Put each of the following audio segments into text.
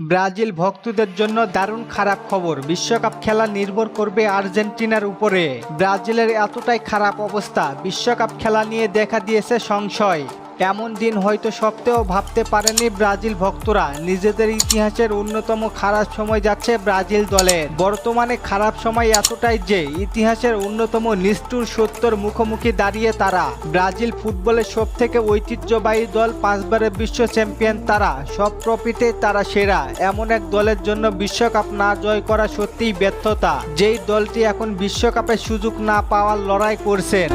Brazil ভক্তদের জন্য দারুণ খারাপ খবর। বিশ্বকাপ খেলা নির্ভর করবে আর্জেন্টিনার উপরে। ব্রাজিলের এতটাই খারাপ অবস্থা, বিশ্বকাপ খেলা নিয়ে দেখা দিয়েছে সংশয়। এমন দিন হয়তো সপ্তাহেও ভাবতে পারেনি ব্রাজিল ভক্তরা। নিজেদের ইতিহাসের অন্যতম খারাপ সময় যাচ্ছে ব্রাজিল দলের। বর্তমানে খারাপ সময় এতটাই যে, ইতিহাসের অন্যতম নিষ্ঠুর সত্যর মুখোমুখি দাঁড়িয়ে তারা। ব্রাজিল ফুটবলের সব থেকে ঐতিহ্যবাহী দল পাঁচবারের বিশ্ব চ্যাম্পিয়ন তারা। সব ট্রফিতে তারা সেরা। এমন এক দলের জন্য বিশ্বকাপ না জয় করা সত্যিই ব্যর্থতা। যেই দলটি এখন বিশ্বকাপের সুযোগ না পাওয়ার লড়াই করছেন।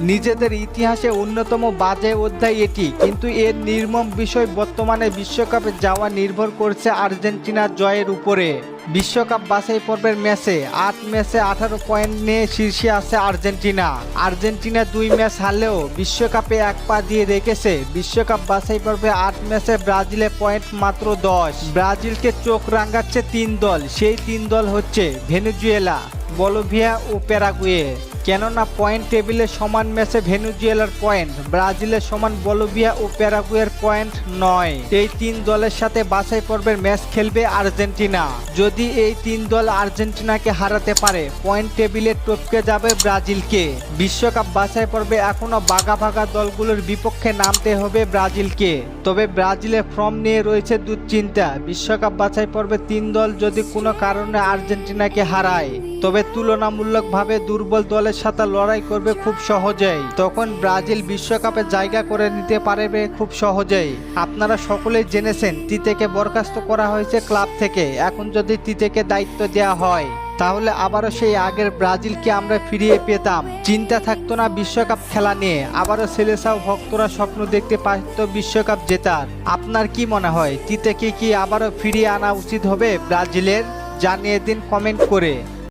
নিজেদের ইতিহাসে অন্যতম বাজে অধ্যায় এটি। কিন্তু এর নির্মম বিষয় বর্তমানে বিশ্বকাপে যাওয়া নির্ভর করছে আর্জেন্টিনার জয়ের উপরে। বিশ্বকাপ বাছাই পর্বের ম্যাচে আট ম্যাচে আঠারো পয়েন্ট নিয়ে শীর্ষে আছে আর্জেন্টিনা। আর্জেন্টিনা দুই ম্যাচ হারলেও বিশ্বকাপে এক পা দিয়ে রেখেছে। বিশ্বকাপ বাছাই পর্বে আট ম্যাচে ব্রাজিলের পয়েন্ট মাত্র দশ। ব্রাজিলকে চোখ রাঙাচ্ছে তিন দল। সেই তিন দল হচ্ছে ভেনেজুয়েলা, বলোভিয়া ও প্যারাগুয়ে। কেননা পয়েন্ট টেবিলে সমান ম্যাচে ভেনুজুয়েলার পয়েন্ট, ব্রাজিলের সমান বলোভিয়া ও প্যারাগুয়ের পয়েন্ট নয়। এই তিন দলের সাথে বাছাই পর্বের ম্যাচ খেলবে আর্জেন্টিনা। যদি এই তিন দল আর্জেন্টিনাকে হারাতে পারে, পয়েন্ট টেবিলে টপকে যাবে ব্রাজিলকে। বিশ্বকাপ বাছাই পর্বে এখনও বাঘা ভাগা দলগুলোর বিপক্ষে নামতে হবে ব্রাজিলকে। তবে ব্রাজিলের ফর্ম নিয়ে রয়েছে দুশ্চিন্তা। বিশ্বকাপ বাছাই পর্বে তিন দল যদি কোনো কারণে আর্জেন্টিনাকে হারায় তবে তুলনামূলকভাবে দুর্বল দলের সাথে লড়াই করবে খুব সহজেই। তখন ব্রাজিল বিশ্বকাপে জায়গা করে নিতে পারবে খুব সহজেই। আপনারা সকলেই জেনেছেন, তিতেকে বরখাস্ত করা হয়েছে ক্লাব থেকে। এখন যদি তিতেকে দায়িত্ব দেওয়া হয়, তাহলে আবারও সেই আগের ব্রাজিলকে আমরা ফিরিয়ে পেতাম। চিন্তা থাকতো না বিশ্বকাপ খেলা নিয়ে। আবারও সেলেসাও ভক্তরা স্বপ্ন দেখতে পারত বিশ্বকাপ জেতার। আপনার কি মনে হয়, তিতেকে কি আবারও ফিরিয়ে আনা উচিত হবে ব্রাজিলের? জানিয়ে দিন কমেন্ট করে।